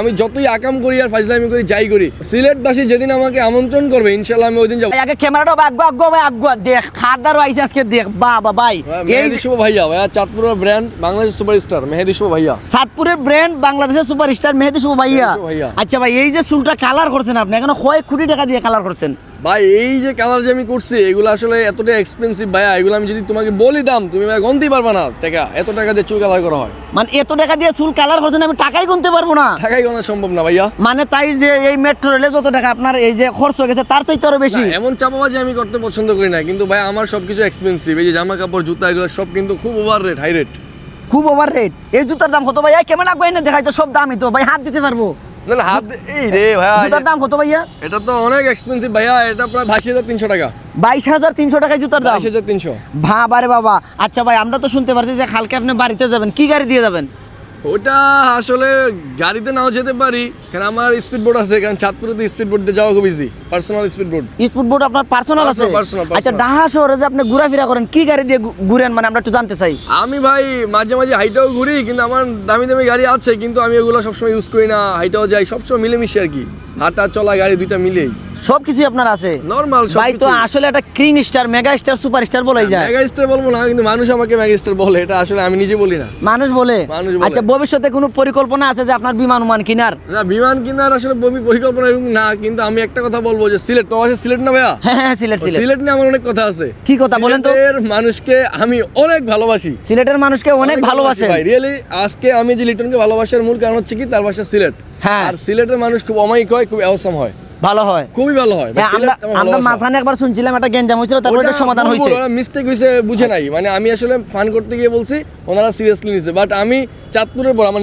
আমি যতই আকাম করি আর ফাইজলামি করি যাই করি। সিলেটবাসী যেদিন আমাকে আমন্ত্রণ করবে ইনশাল্লাহ আমি ওই দিন যাব আগে ক্যামেরাটা আগ্গো আগ্গো ভাই আগ্গো দেখ খাদারও আইছে আজকে দেখ বাবা ভাই। এই মেহেদি শুভ ভাইয়া ভাইয়া চাঁদপুরের ব্র্যান্ড বাংলাদেশের সুপারস্টার মেহেদি শুভ ভাইয়া। চাঁদপুরের ব্র্যান্ড বাংলাদেশের সুপারস্টার মেহেদি শুভ ভাইয়া। মেহেদি শুভ ভাইয়া। আচ্ছা ভাই এই যে চুলটা কালার করছেন আপনি এখন কয়েক কোটি টাকা দিয়ে কালার করছেন? ভাই এই যে কালার যে আমি করছি এগুলো আসলে এতটা এক্সপেন্সিভ ভাইয়া। এগুলো আমি যদি তোমাকে বলি দাম তুমি ভাই গনতেই পারবা না। টাকা এত টাকা দিয়ে চুল কালার করা হয়। মানে এত টাকা দিয়ে চুল কালার করছেন আমি টাকাই গুনতে পারব না। টাকাই গোনা সম্ভব না ভাইয়া। মানে তাই যে এই মেট্রো রেলে যত টাকা আপনার এই যে খরচ হয়ে গেছে তার চাইতে আরও বেশি। এমন চাপাবাজি আমি করতে পছন্দ করি না কিন্তু ভাই আমার সবকিছু এক্সপেন্সিভ এই যে জামা কাপড় জুতা এগুলো সব কিন্তু খুব ওভার রেট হাই রেট খুব ওভার রেট এই জুতার দাম কত ভাই ক্যামেরা কই না দেখাইতো? সব দামই তো। ভাই হাত দিতে পারব? না হাত এই রে ভাইয়া জুতার দাম কত ভাইয়া? এটা তো অনেক এক্সপেন্সিভ ভাইয়া এটা প্রায় বাইশ হাজার তিনশো টাকা। বাইশ হাজার তিনশো টাকায় জুতার দাম? বাইশ হাজার তিনশো। বাবা। আচ্ছা ভাই আমরা তো শুনতে পারছি যে কালকে আপনি বাড়িতে যাবেন কি গাড়ি দিয়ে যাবেন? ওটা আসলে গাড়িতে নাও যেতে পারি কারণ আমার স্পিড বোর্ড আছে কারণ চাঁদপুরে স্পিড বোর্ড দিয়ে যাওয়া খুব easy personal speed board speed boat আপনার পার্সোনাল আছে. আচ্ছা ডাহা শহরে যে আপনি ঘোরাফেরা করেন কি গাড়ি দিয়ে ঘুরেন? মানে আমরা একটু জানতে চাই। আমি ভাই মাঝে মাঝে হাইটাও ঘুরি কিন্তু আমার দামি দামি গাড়ি আছে কিন্তু আমি ওগুলো সবসময় ইউজ করি না হাইটাও যাই সবসময় মিলেমিশে আর কি। হাঁটা চলা গাড়ি দুইটা মিলেই। সব কিছু আপনার আছে। নর্মাল ভাই তো আসলে একটা cringe star mega star super star বলাই যায়। মেগা স্টার বলব না কিন্তু মানুষ আমাকে মেগা স্টার বলে এটা আসলে আমি নিজে বলি না। মানুষ বলে? আচ্ছা ভবিষ্যতে কোনো পরিকল্পনা আছে যে আপনার বিমান উমান কিনার? না বিমান কিনার আসলে বমি পরিকল্পনা এরকম না কিন্তু আমি একটা কথা বলব যে সিলেট তোমার কাছে সিলেট না ভাইয়া? হ্যাঁ হ্যাঁ সিলেট সিলেট। সিলেট নিয়ে আমার অনেক কথা আছে। কি কথা বলেন তো? সিলেটের মানুষকে আমি অনেক ভালোবাসি। সিলেটের মানুষকে অনেক ভালোবাসে ভাই রিয়েলি আজকে আমি যে লিটনকে ভালোবাসার মূল কারণ হচ্ছে কি তার বাসা সিলেট। হ্যাঁ। আর সিলেটের মানুষ খুব অমায়িক হয় খুব অ্যাওসাম হয়। ভালো হয়। খুবই ভালো হয়। হ্যাঁ, আমরা আমরা মাঝখানে একবার শুনছিলাম একটা গেঞ্জাম হয়েছিল তারপরে এটা সমাধান হয়েছে। মিস্টেক হয়েছে বুঝে নাই। মানে আমি আসলে ফান করতে গিয়ে বলছি ওনারা সিরিয়াসলি নিছে। বাট আমি চাঁদপুরের পর আমার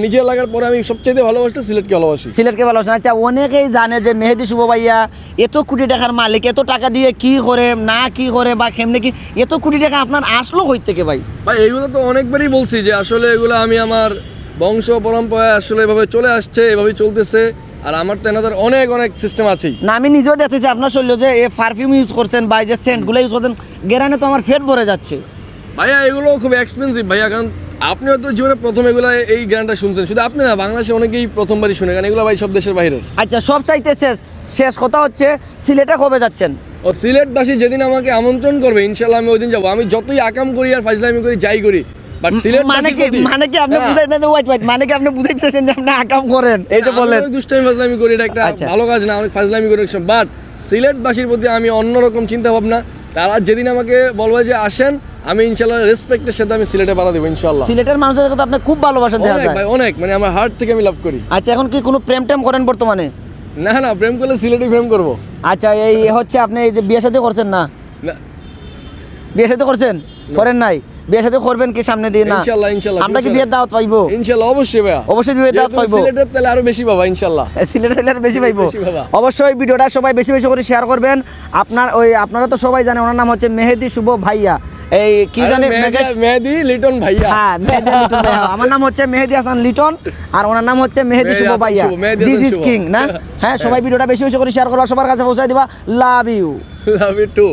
পরে আমি সবচেয়ে ভালোবাসতে সিলেটকে ভালোবাসি। সিলেটকে ভালোবাসেন আচ্ছা অনেকেই জানে যে মেহেদি শুভ ভাইয়া এত কোটি টাকার মালিক এত টাকা দিয়ে কি করে না কি করে বা কেমনে কি এত কোটি টাকা আপনার আসলো কই থেকে ভাই? ভাই এগুলো তো অনেকবারই বলছি যে আসলে এগুলো আমি আমার বংশ পরম্পরায় আসলে এভাবে চলে আসছে এভাবেই চলতেছে। আর আমার তো এনাদের অনেক অনেক সিস্টেম আছেই। না আমি নিজেও দেখতেছি আপনার শরীর যে এই পারফিউম ইউজ করছেন বা যে সেন্টগুলো ইউজ করছেন গেরানে তো আমার ফেট ভরে যাচ্ছে। ভাইয়া এগুলো খুব এক্সপেন্সিভ ভাইয়া কারণ আপনি হয়তো জীবনে প্রথম এগুলো এই গানটা শুনছেন। শুধু আপনি না বাংলাদেশে অনেকেই প্রথমবারই শুনে কারণ এগুলো ভাই সব দেশের বাইরের। আচ্ছা সব চাইতে শেষ শেষ কথা হচ্ছে সিলেটে কবে যাচ্ছেন? ও সিলেটবাসী যেদিন আমাকে আমন্ত্রণ করবে ইনশাল্লাহ আমি ওই দিন যাব। আমি যতই আকাম করি আর ফাইজলামি করি যাই করি। বাট সিলেট মানে কি মানে কি আপনি বুঝাইতেছেন ওয়াইট ওয়াইট মানে কি আপনি বুঝাইতেছেন যে আপনি আকাম করেন? এই যে বলেন দুষ্টামি ফাজলামি করি এটা একটা। ভালো কাজ না অনেক ফাজলামি করি বাট সিলেটবাসীর প্রতি আমি অন্যরকম চিন্তা ভাবনা তারা যেদিন আমাকে বলবে যে আসেন আমি ইনশাল্লাহ রেসপেক্টের সাথে আমি সিলেটে পাঠা দেবো ইনশাল্লাহ। সিলেটের মানুষদের কথা আপনি খুব ভালোবাসেন দেখা যায়। ভাই অনেক। মানে আমার হার্ট থেকে আমি লাভ করি। আচ্ছা এখন কি কোনো প্রেম টেম করেন বর্তমানে? না না প্রেম করলে সিলেটে প্রেম করব। আচ্ছা এই হচ্ছে আপনি এই যে বিয়ে সাথে করছেন না? না। বিয়ে সাথে করছেন? করেন নাই? বিয়ে সাথে করবেন কি সামনে দিয়ে? না। আমরা কি বিয়ের দাওয়াত পাইবো? অবশ্যই ভাইয়া। অবশ্যই বিয়ের দাওয়াত পাইবো। সিলেটের তাহলে আরও বেশি পাবা ইনশাল্লাহ। সিলেট হইলে আর বেশি পাইবো। অবশ্যই ভিডিওটা সবাই বেশি বেশি করে শেয়ার করবেন। আপনার ওই আপনারা তো সবাই জানেন ওনার নাম হচ্ছে মেহেদি শুভ ভাইয়া। এই কি জানে মেহেদি- লিটন ভাইয়া। হ্যাঁ মেহেদি লিটন ভাইয়া। আমার নাম হচ্ছে মেহেদি হাসান লিটন আর ওনার নাম হচ্ছে মেহেদি শুভ ভাইয়া। দিস ইজ কিং না? হ্যাঁ সবাই ভিডিওটা বেশি বেশি করে শেয়ার করবা সবার কাছে পৌঁছায় দিবা। Love you love you too